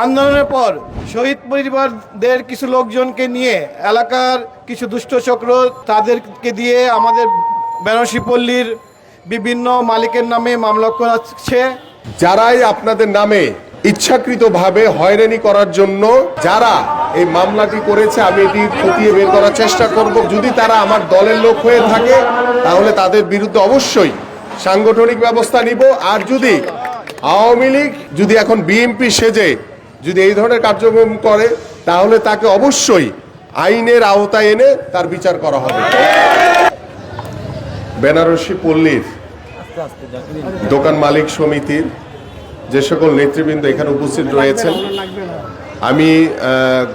আন্দোলনের পর শহীদ পরিবারদের কিছু লোকজনকে নিয়ে এলাকার কিছু দুষ্ট চক্র তাদেরকে দিয়ে আমাদের বেনারসি পল্লীর বিভিন্ন মালিকের নামে মামলা করাচ্ছে। যারাই আপনাদের নামে ইচ্ছাকৃতভাবে হয়রানি করার জন্য যারা এই মামলাটি করেছে, আমি এটি খতিয়ে বের করার চেষ্টা করব। যদি তারা আমার দলের লোক হয়ে থাকে, তাহলে তাদের বিরুদ্ধে অবশ্যই সাংগঠনিক ব্যবস্থা নিব। আর যদি আওয়ামী লীগ, যদি এখন বিএনপি সেজে যদি এই ধরনের কার্যক্রম করে, তাহলে তাকে অবশ্যই আইনের আওতায় এনে তার বিচার করা হবে। বেনারসি পল্লীর দোকান মালিক সমিতির যে সকল নেতৃবৃন্দ এখানে উপস্থিত রয়েছেন, আমি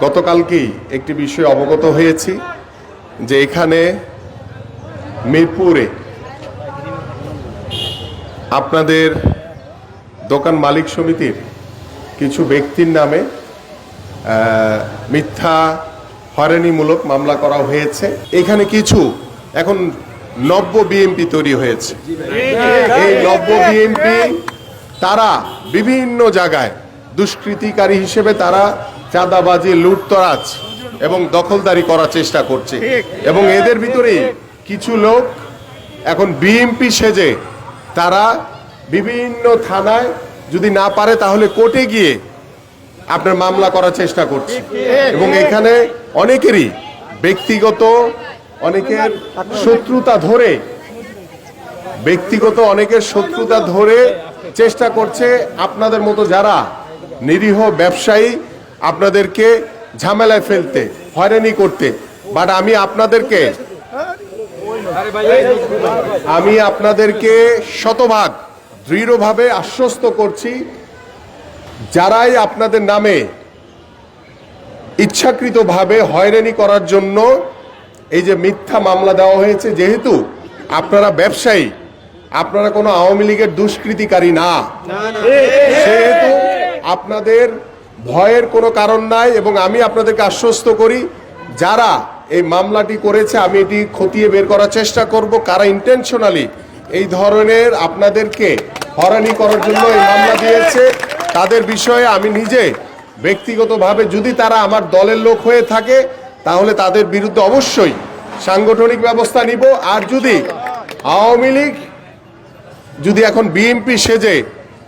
গতকালকেই একটি বিষয়ে অবগত হয়েছি যে এখানে মিরপুরে আপনাদের দোকান মালিক সমিতির কিছু ব্যক্তির নামে মিথ্যা, হয়রানিমূলক মামলা করা হয়েছে। এখানে কিছু, এখন নব্য বিএমপি তৈরি হয়েছে। এই নব্য বিএনপি তারা বিভিন্ন জায়গায় দুষ্কৃতিকারী হিসেবে তারা চাঁদাবাজি, লুটতরাজ এবং দখলদারি করার চেষ্টা করছে। এবং এদের ভিতরে কিছু লোক এখন বিএমপি সেজে তারা বিভিন্ন থানায় যদি না পারে তাহলে কোর্টে গিয়ে আপনার মামলা করার চেষ্টা করছে। এবং এখানে অনেকেরই ব্যক্তিগত, অনেকের শত্রুতা ধরে, ব্যক্তিগত অনেকের শত্রুতা ধরে চেষ্টা করছে আপনাদের মতো যারা নিরীহ ব্যবসায়ী, আপনাদেরকে ঝামেলায় ফেলতে, হয়রানি করতে। বাট আমি আপনাদেরকে আমি আপনাদেরকে শতভাগ দৃঢ়ভাবে আশ্বস্ত করছি যারাই আপনাদের নামে ইচ্ছাকৃতভাবে হয়রানি করার জন্য এই যে মিথ্যা মামলা দেওয়া হয়েছে যেহেতু আপনারা ব্যবসায়ী আপনারা কোনো আওয়ামী লীগের দুষ্কৃতিকারী না। সেহেতু আপনাদের ভয়ের কোনো কারণ নাই এবং আমি আপনাদেরকে আশ্বস্ত করি যারা এই মামলাটি করেছে আমি এটি খতিয়ে বের করার চেষ্টা করব। কারা ইন্টেনশনালি এই ধরনের আপনাদেরকে হরানি করার জন্য এই মামলা দিয়েছে। তাদের বিষয়ে আমি নিজে ব্যক্তিগতভাবে যদি তারা আমার দলের লোক হয়ে থাকে তাহলে তাদের বিরুদ্ধে অবশ্যই সাংগঠনিক ব্যবস্থা নিব। আর যদি আওয়ামী লীগ যদি এখন বিএনপি সেজে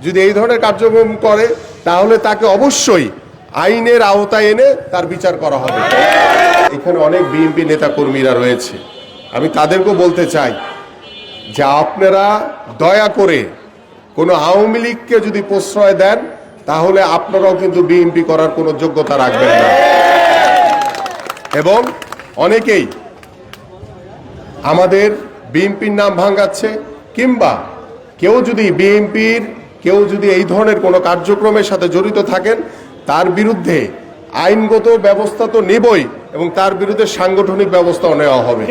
যদি এই ধরনের কার্যক্রম করে তাহলে তাকে অবশ্যই আইনের আওতায় এনে তার বিচার করা হবে। এখানে অনেক বিএনপি নেতা কর্মীরা রয়েছে। আমি তাদেরকেও বলতে চাই যে আপনারা দয়া করে কোনো আওয়ামী লীগকে যদি প্রশ্রয় দেন তাহলে আপনারাও কিন্তু বিএনপি করার কোনো যোগ্যতা রাখবেন না। এবং অনেকেই আমাদের বিএনপির নাম ভাঙাচ্ছে কিংবা কেউ যদি বিএনপির কেউ যদি এই ধরনের কোনো কার্যক্রমের সাথে জড়িত থাকেন তার বিরুদ্ধে আইনগত ব্যবস্থা তো নেবই এবং তার বিরুদ্ধে সাংগঠনিক ব্যবস্থাও নেওয়া হবে।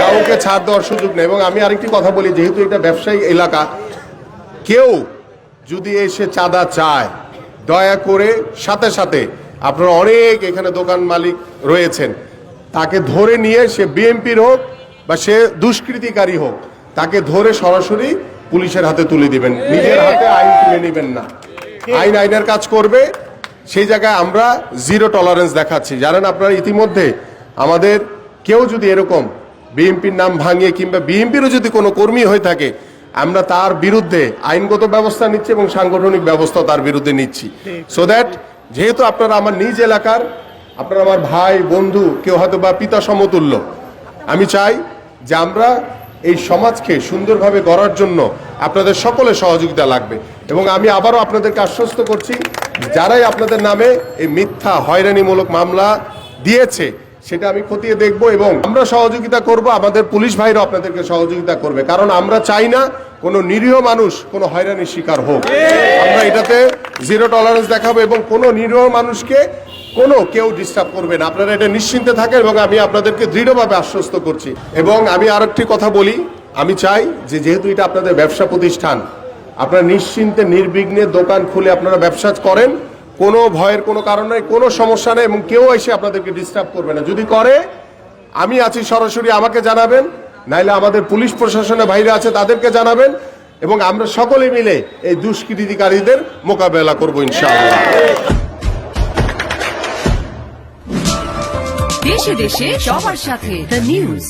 কাউকে ছাড় দেওয়ার সুযোগ নেই। এবং আমি আরেকটি কথা বলি যেহেতু এটা ব্যবসায়িক এলাকা কেউ যদি এসে চাঁদা চায়, দয়া করে সাথে সাথে আপনারা অনেক এখানে দোকান মালিক রয়েছেন, তাকে ধরে নিয়ে সে বিএমপির হোক বা সে দুষ্কৃতিকারী হোক, তাকে ধরে সরাসরি পুলিশের হাতে তুলে দিবেন। নিজের হাতে আইন তুলে নেবেন না। আইন আইনের কাজ করবে। সেই জায়গায় আমরা জিরো টলারেন্স দেখাচ্ছি। জানেন আপনারা, ইতিমধ্যে আমাদের কেউ যদি এরকম বিএনপির নাম ভাঙিয়ে কিংবা বিএমপিরও যদি কোনো কর্মী হয়ে থাকে আমরা তার বিরুদ্ধে আইনগত ব্যবস্থা নিচ্ছি এবং সাংগঠনিক ব্যবস্থা তার বিরুদ্ধে নিচ্ছি। সো দ্যাট যেহেতু আপনারা আমার নিজ এলাকার আপনারা আমার ভাই বন্ধু কেউ হয়তো বা পিতা সমতুল্য আমি চাই যে আমরা এই সমাজকে সুন্দরভাবে গড়ার জন্য আপনাদের সকলের সহযোগিতা লাগবে। এবং আমি আবারও আপনাদেরকে আশ্বস্ত করছি যারাই আপনাদের নামে এই মিথ্যা হয়রানিমূলক মামলা দিয়েছে সেটা আমি খতিয়ে দেখব এবং আমরা সহযোগিতা করব, আমাদের পুলিশ ভাইরা আপনাদেরকে সহযোগিতা করবে। কারণ আমরা চাই না কোনো নিরীহ মানুষ কোনো হয়রানির শিকার হোক। আমরা এটাতে জিরো টলারেন্স দেখাবো এবং কোনো নিরীহ মানুষকে কোনো কেউ ডিস্টার্ব করবে না। আপনারা এটা নিশ্চিন্তে থাকেন এবং আমি আপনাদেরকে দৃঢ়ভাবে আশ্বস্ত করছি। এবং আমি আরেকটি কথা বলি, আমি চাই যে যেহেতু এটা আপনাদের ব্যবসা প্রতিষ্ঠান, আপনারা নিশ্চিন্তে নির্বিঘ্নে দোকান খুলে আপনারা ব্যবসা করেন কোনো ভয়ের কোনো কারণ নেই, কোনো সমস্যা নেই এবং কেউ এসে আপনাদেরকে ডিস্টার্ব করবে না। যদি করে, আমি আছি সরাসরি, আমাকে জানাবেন, নাইলে আমাদের পুলিশ প্রশাসনের বাইরে আছে তাদেরকে জানাবেন এবং আমরা সকলে মিলে এই দুষ্কৃতিকারীদের মোকাবেলা করব ইনশাআল্লাহ। দেশে দেশে সবার সাথে দ্য নিউজ